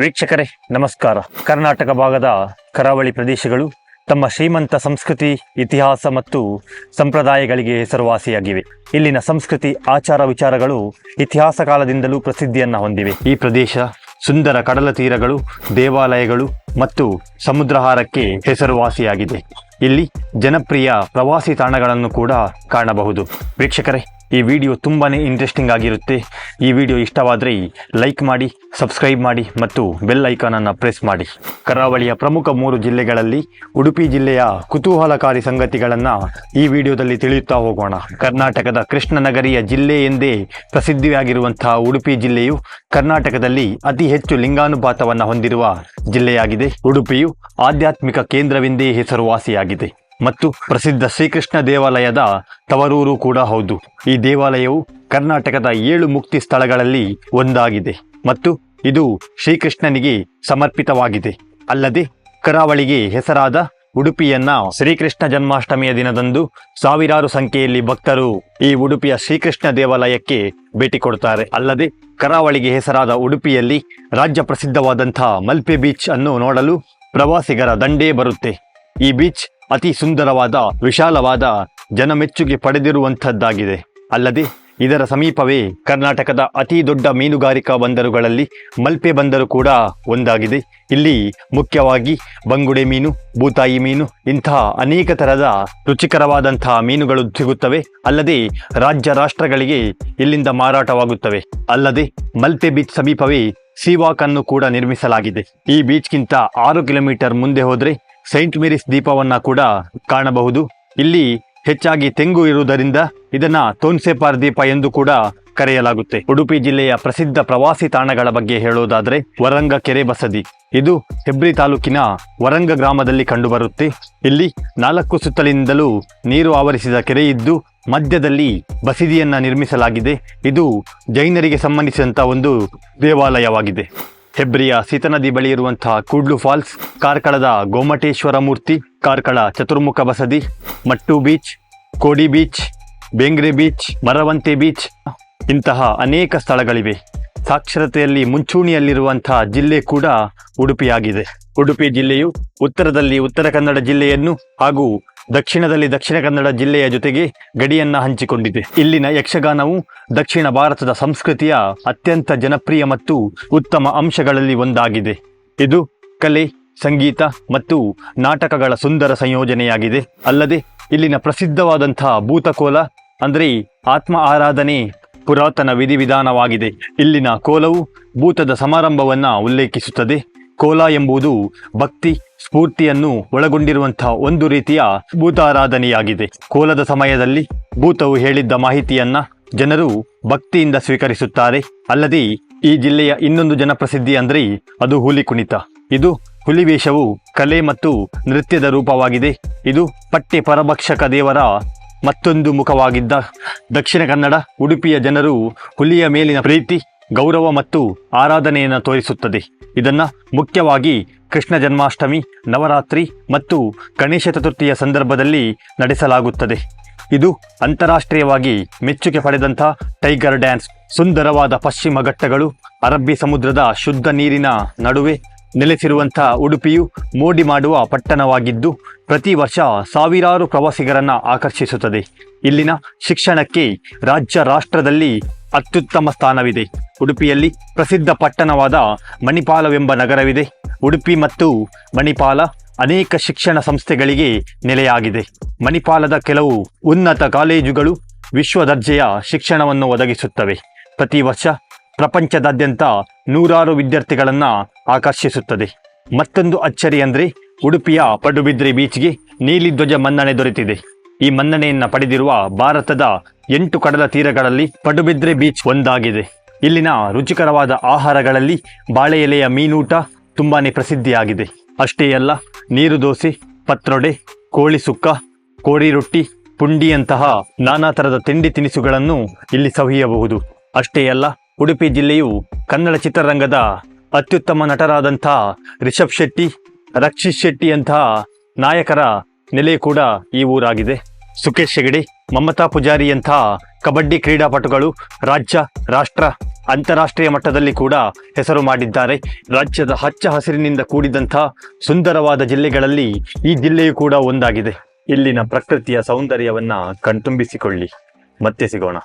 ವೀಕ್ಷಕರೇ, ನಮಸ್ಕಾರ. ಕರ್ನಾಟಕ ಭಾಗದ ಕರಾವಳಿ ಪ್ರದೇಶಗಳು ತಮ್ಮ ಶ್ರೀಮಂತ ಸಂಸ್ಕೃತಿ, ಇತಿಹಾಸ ಮತ್ತು ಸಂಪ್ರದಾಯಗಳಿಗೆ ಹೆಸರುವಾಸಿಯಾಗಿವೆ. ಇಲ್ಲಿನ ಸಂಸ್ಕೃತಿ, ಆಚಾರ ವಿಚಾರಗಳು ಇತಿಹಾಸ ಕಾಲದಿಂದಲೂ ಪ್ರಸಿದ್ಧಿಯನ್ನು ಹೊಂದಿವೆ. ಈ ಪ್ರದೇಶ ಸುಂದರ ಕಡಲ ತೀರಗಳು, ದೇವಾಲಯಗಳು ಮತ್ತು ಸಮುದ್ರಹಾರಕ್ಕೆ ಹೆಸರುವಾಸಿಯಾಗಿದೆ. ಇಲ್ಲಿ ಜನಪ್ರಿಯ ಪ್ರವಾಸಿ ತಾಣಗಳನ್ನು ಕೂಡ ಕಾಣಬಹುದು. ವೀಕ್ಷಕರೇ ಈ ವಿಡಿಯೋ ತುಂಬಾನೇ ಇಂಟ್ರೆಸ್ಟಿಂಗ್ ಆಗಿರುತ್ತೆ. ಈ ವಿಡಿಯೋ ಇಷ್ಟವಾದರೆ ಲೈಕ್ ಮಾಡಿ ಸಬ್ಸ್ಕ್ರೈಬ್ ಮಾಡಿ ಮತ್ತು ಬೆಲ್ ಐಕಾನ್ ಅನ್ನು ಪ್ರೆಸ್ ಮಾಡಿ. ಕರಾವಳಿಯ ಪ್ರಮುಖ ಮೂರು ಜಿಲ್ಲೆಗಳಲ್ಲಿ ಉಡುಪಿ ಜಿಲ್ಲೆಯ ಕುತೂಹಲಕಾರಿ ಸಂಗತಿಗಳನ್ನು ಈ ವಿಡಿಯೋದಲ್ಲಿ ತಿಳಿಯುತ್ತಾ ಹೋಗೋಣ. ಕರ್ನಾಟಕದ ಕೃಷ್ಣನಗರಿಯ ಜಿಲ್ಲೆ ಎಂದೇ ಪ್ರಸಿದ್ಧಿಯಾಗಿರುವಂತಹ ಉಡುಪಿ ಜಿಲ್ಲೆಯು ಕರ್ನಾಟಕದಲ್ಲಿ ಅತಿ ಹೆಚ್ಚು ಲಿಂಗಾನುಪಾತವನ್ನು ಹೊಂದಿರುವ ಜಿಲ್ಲೆಯಾಗಿದೆ. ಉಡುಪಿಯು ಆಧ್ಯಾತ್ಮಿಕ ಕೇಂದ್ರವೆಂದೇ ಹೆಸರುವಾಸಿಯಾಗಿದೆ. ಮತ್ತು ಪ್ರಸಿದ್ಧ ಶ್ರೀಕೃಷ್ಣ ದೇವಾಲಯದ ತವರೂರು ಕೂಡ ಹೌದು. ಈ ದೇವಾಲಯವು ಕರ್ನಾಟಕದ ಏಳು ಮುಕ್ತಿ ಸ್ಥಳಗಳಲ್ಲಿ ಒಂದಾಗಿದೆ ಮತ್ತು ಇದು ಶ್ರೀಕೃಷ್ಣನಿಗೆ ಸಮರ್ಪಿತವಾಗಿದೆ. ಅಲ್ಲದೆ ಕರಾವಳಿಗೆ ಹೆಸರಾದ ಉಡುಪಿಯನ್ನ ಶ್ರೀಕೃಷ್ಣ ಜನ್ಮಾಷ್ಟಮಿಯ ದಿನದಂದು ಸಾವಿರಾರು ಸಂಖ್ಯೆಯಲ್ಲಿ ಭಕ್ತರು ಈ ಉಡುಪಿಯ ಶ್ರೀಕೃಷ್ಣ ದೇವಾಲಯಕ್ಕೆ ಭೇಟಿ ಕೊಡುತ್ತಾರೆ ಅಲ್ಲದೆ ಕರಾವಳಿಗೆ ಹೆಸರಾದ ಉಡುಪಿಯಲ್ಲಿ ರಾಜ್ಯ ಪ್ರಸಿದ್ಧವಾದಂಥ ಮಲ್ಪೆ ಬೀಚ್ ಅನ್ನು ನೋಡಲು ಪ್ರವಾಸಿಗರ ದಂಡೇ ಬರುತ್ತೆ. ಈ ಬೀಚ್ ಅತಿ ಸುಂದರವಾದ, ವಿಶಾಲವಾದ ಜನಮೆಚ್ಚುಗೆ ಪಡೆದಿರುವಂಥದ್ದಾಗಿದೆ. ಅಲ್ಲದೆ, ಇದರ ಸಮೀಪವೇ ಕರ್ನಾಟಕದ ಅತಿ ದೊಡ್ಡ ಮೀನುಗಾರಿಕಾ ಬಂದರುಗಳಲ್ಲಿ ಮಲ್ಪೆ ಬಂದರು ಕೂಡ ಒಂದಾಗಿದೆ. ಇಲ್ಲಿ ಮುಖ್ಯವಾಗಿ ಬಂಗುಡೆ ಮೀನು, ಬೂತಾಯಿ ಮೀನು, ಇಂತಹ ಅನೇಕ ತರಹದ ರುಚಿಕರವಾದಂತಹ ಮೀನುಗಳು ಸಿಗುತ್ತವೆ. ಅಲ್ಲದೆ, ರಾಜ್ಯ ರಾಷ್ಟ್ರಗಳಿಗೆ ಇಲ್ಲಿಂದ ಮಾರಾಟವಾಗುತ್ತವೆ. ಅಲ್ಲದೆ, ಮಲ್ಪೆ ಬೀಚ್ ಸಮೀಪವೇ ಸೀವಾಕ್ ಅನ್ನು ಕೂಡ ನಿರ್ಮಿಸಲಾಗಿದೆ. ಈ ಬೀಚ್ಗಿಂತ ಆರು ಕಿಲೋಮೀಟರ್ ಮುಂದೆ ಹೋದ್ರೆ ಸೈಂಟ್ ಮೇರಿಸ್ ದೀಪವನ್ನ ಕೂಡ ಕಾಣಬಹುದು. ಇಲ್ಲಿ ಹೆಚ್ಚಾಗಿ ತೆಂಗು ಇರುವುದರಿಂದ ಇದನ್ನ ತೋನ್ಸೆಪಾರ್ ದೀಪ ಎಂದು ಕೂಡ ಕರೆಯಲಾಗುತ್ತೆ. ಉಡುಪಿ ಜಿಲ್ಲೆಯ ಪ್ರಸಿದ್ಧ ಪ್ರವಾಸಿ ತಾಣಗಳ ಬಗ್ಗೆ ಹೇಳೋದಾದ್ರೆ ವರಂಗ ಕೆರೆ ಬಸದಿ. ಇದು ಹೆಬ್ರಿ ತಾಲೂಕಿನ ವರಂಗ ಗ್ರಾಮದಲ್ಲಿ ಕಂಡುಬರುತ್ತೆ. ಇಲ್ಲಿ ನಾಲ್ಕು ಸುತ್ತಲಿನಿಂದಲೂ ನೀರು ಆವರಿಸಿದ ಕೆರೆ ಇದ್ದು ಮಧ್ಯದಲ್ಲಿ ಬಸದಿಯನ್ನ ನಿರ್ಮಿಸಲಾಗಿದೆ. ಇದು ಜೈನರಿಗೆ ಸಂಬಂಧಿಸಿದಂತ ಒಂದು ದೇವಾಲಯವಾಗಿದೆ. ಹೆಬ್ರಿಯ ಸೀತನದಿ ಬಳಿ ಇರುವಂತಹ ಕೂಡ್ಲು ಫಾಲ್ಸ್, ಕಾರ್ಕಳದ ಗೋಮಟೇಶ್ವರ ಮೂರ್ತಿ ಕಾರ್ಕಳ ಚತುರ್ಮುಖ ಬಸದಿ, Mattu beach, Kodi beach, Bengre beach, Maravanthe beach ಇಂತಹ ಅನೇಕ ಸ್ಥಳಗಳಿವೆ. ಸಾಕ್ಷರತೆಯಲ್ಲಿ ಮುಂಚೂಣಿಯಲ್ಲಿರುವಂತಹ ಜಿಲ್ಲೆ ಕೂಡ ಉಡುಪಿಯಾಗಿದೆ. ಉಡುಪಿ ಜಿಲ್ಲೆಯು ಉತ್ತರದಲ್ಲಿ ಉತ್ತರ ಕನ್ನಡ ಜಿಲ್ಲೆಯನ್ನು ಹಾಗೂ ದಕ್ಷಿಣದಲ್ಲಿ ದಕ್ಷಿಣ ಕನ್ನಡ ಜಿಲ್ಲೆಯ ಜೊತೆಗೆ ಗಡಿಯನ್ನ ಹಂಚಿಕೊಂಡಿದೆ. ಇಲ್ಲಿನ ಯಕ್ಷಗಾನವು ದಕ್ಷಿಣ ಭಾರತದ ಸಂಸ್ಕೃತಿಯ ಅತ್ಯಂತ ಜನಪ್ರಿಯ ಮತ್ತು ಉತ್ತಮ ಅಂಶಗಳಲ್ಲಿ ಒಂದಾಗಿದೆ. ಇದು ಕಲೆ, ಸಂಗೀತ ಮತ್ತು ನಾಟಕಗಳ ಸುಂದರ ಸಂಯೋಜನೆಯಾಗಿದೆ. ಅಲ್ಲದೆ ಇಲ್ಲಿನ ಪ್ರಸಿದ್ಧವಾದಂತಹ ಭೂತಕೋಲ, ಅಂದರೆ ಆತ್ಮ ಆರಾಧನೆ ಪುರಾತನ ವಿಧಿವಿಧಾನವಾಗಿದೆ. ಇಲ್ಲಿನ ಕೋಲವು ಭೂತದ ಸಮಾರಂಭವನ್ನು ಉಲ್ಲೇಖಿಸುತ್ತದೆ. ಕೋಲ ಎಂಬುದು ಭಕ್ತಿ, ಸ್ಫೂರ್ತಿಯನ್ನು ಒಳಗೊಂಡಿರುವಂತಹ ಒಂದು ರೀತಿಯ ಭೂತಾರಾಧನೆಯಾಗಿದೆ. ಕೋಲದ ಸಮಯದಲ್ಲಿ ಭೂತವು ಹೇಳಿದ್ದ ಮಾಹಿತಿಯನ್ನ ಜನರು ಭಕ್ತಿಯಿಂದ ಸ್ವೀಕರಿಸುತ್ತಾರೆ. ಅಲ್ಲದೆ ಈ ಜಿಲ್ಲೆಯ ಇನ್ನೊಂದು ಜನಪ್ರಸಿದ್ಧಿ ಅಂದರೆ ಅದು ಹುಲಿ ಕುಣಿತ. ಇದು ಹುಲಿವೇಷವು ಕಲೆ ಮತ್ತು ನೃತ್ಯದ ರೂಪವಾಗಿದೆ. ಇದು ಪಟ್ಟೆ ಪರಭಕ್ಷಕ ದೇವರ ಮತ್ತೊಂದು ಮುಖವಾಗಿದ್ದ ದಕ್ಷಿಣ ಕನ್ನಡ, ಉಡುಪಿಯ ಜನರು ಹುಲಿಯ ಮೇಲಿನ ಪ್ರೀತಿ, ಗೌರವ ಮತ್ತು ಆರಾಧನೆಯನ್ನು ತೋರಿಸುತ್ತದೆ. ಇದನ್ನ ಮುಖ್ಯವಾಗಿ ಕೃಷ್ಣ ಜನ್ಮಾಷ್ಟಮಿ, ನವರಾತ್ರಿ ಮತ್ತು ಗಣೇಶ ಚತುರ್ಥಿಯ ಸಂದರ್ಭದಲ್ಲಿ ನಡೆಸಲಾಗುತ್ತದೆ. ಇದು ಅಂತಾರಾಷ್ಟ್ರೀಯವಾಗಿ ಮೆಚ್ಚುಗೆ ಪಡೆದಂಥ ಟೈಗರ್ ಡ್ಯಾನ್ಸ್. ಸುಂದರವಾದ ಪಶ್ಚಿಮ ಘಟ್ಟಗಳು, ಅರಬ್ಬಿ ಸಮುದ್ರದ ಶುದ್ಧ ನೀರಿನ ನಡುವೆ ನೆಲೆಸಿರುವಂತಹ ಉಡುಪಿಯು ಮೋಡಿ ಮಾಡುವ ಪಟ್ಟಣವಾಗಿದ್ದು, ಪ್ರತಿ ವರ್ಷ ಸಾವಿರಾರು ಪ್ರವಾಸಿಗರನ್ನ ಆಕರ್ಷಿಸುತ್ತದೆ. ಇಲ್ಲಿನ ಶಿಕ್ಷಣಕ್ಕೆ ರಾಜ್ಯ ರಾಷ್ಟ್ರದಲ್ಲಿ ಅತ್ಯುತ್ತಮ ಸ್ಥಾನವಿದೆ. ಉಡುಪಿಯಲ್ಲಿ ಪ್ರಸಿದ್ಧ ಪಟ್ಟಣವಾದ ಮಣಿಪಾಲವೆಂಬ ನಗರವಿದೆ. ಉಡುಪಿ ಮತ್ತು ಮಣಿಪಾಲ ಅನೇಕ ಶಿಕ್ಷಣ ಸಂಸ್ಥೆಗಳಿಗೆ ನೆಲೆಯಾಗಿದೆ. ಮಣಿಪಾಲದ ಕೆಲವು ಉನ್ನತ ಕಾಲೇಜುಗಳು ವಿಶ್ವ ದರ್ಜೆಯ ಶಿಕ್ಷಣವನ್ನು ಒದಗಿಸುತ್ತವೆ. ಪ್ರತಿ ವರ್ಷ ಪ್ರಪಂಚದಾದ್ಯಂತ ನೂರಾರು ವಿದ್ಯಾರ್ಥಿಗಳನ್ನ ಆಕರ್ಷಿಸುತ್ತದೆ. ಮತ್ತೊಂದು ಅಚ್ಚರಿ ಅಂದರೆ ಉಡುಪಿಯ ಪಡುಬಿದ್ರಿ ಬೀಚ್ಗೆ ನೀಲಿ ಧ್ವಜ ಮನ್ನಣೆ ದೊರೆತಿದೆ. ಈ ಮನ್ನಣೆಯನ್ನು ಪಡೆದಿರುವ ಭಾರತದ ಎಂಟು ಕಡಲ ತೀರಗಳಲ್ಲಿ ಪಡುಬಿದ್ರೆ ಬೀಚ್ ಒಂದಾಗಿದೆ. ಇಲ್ಲಿನ ರುಚಿಕರವಾದ ಆಹಾರಗಳಲ್ಲಿ ಬಾಳೆ ಎಲೆಯ ಮೀನೂಟ ತುಂಬಾನೇ ಪ್ರಸಿದ್ಧಿಯಾಗಿದೆ. ಅಷ್ಟೇ ಅಲ್ಲ, ನೀರು ದೋಸೆ, ಪತ್ರೊಡೆ, ಕೋಳಿ ಸುಕ್ಕ ಕೋಡಿ ರೊಟ್ಟಿ, ಪುಂಡಿಯಂತಹ ನಾನಾ ತರದ ತಿಂಡಿ ತಿನಿಸುಗಳನ್ನು ಇಲ್ಲಿ ಸವಿಯಬಹುದು. ಅಷ್ಟೇ ಅಲ್ಲ, ಉಡುಪಿ ಜಿಲ್ಲೆಯು ಕನ್ನಡ ಚಿತ್ರರಂಗದ ಅತ್ಯುತ್ತಮ ನಟರಾದಂಥ ರಿಷಬ್ ಶೆಟ್ಟಿ, ರಕ್ಷಿತ್ ಶೆಟ್ಟಿ ಅಂತ ನಾಯಕರ ನೆಲೆ ಕೂಡ ಈ ಊರಾಗಿದೆ. ಸುಖೇಶ್ ಹೆಗಡೆ, ಮಮತಾ ಪೂಜಾರಿಯಂಥ ಕಬಡ್ಡಿ ಕ್ರೀಡಾಪಟುಗಳು ರಾಜ್ಯ, ರಾಷ್ಟ್ರ, ಅಂತಾರಾಷ್ಟ್ರೀಯ ಮಟ್ಟದಲ್ಲಿ ಕೂಡ ಹೆಸರು ಮಾಡಿದ್ದಾರೆ. ರಾಜ್ಯದ ಹಚ್ಚ ಹಸಿರಿನಿಂದ ಕೂಡಿದಂಥ ಸುಂದರವಾದ ಜಿಲ್ಲೆಗಳಲ್ಲಿ ಈ ಜಿಲ್ಲೆಯು ಕೂಡ ಒಂದಾಗಿದೆ. ಇಲ್ಲಿನ ಪ್ರಕೃತಿಯ ಸೌಂದರ್ಯವನ್ನ ಕಣ್ತುಂಬಿಸಿಕೊಳ್ಳಿ. ಮತ್ತೆ ಸಿಗೋಣ.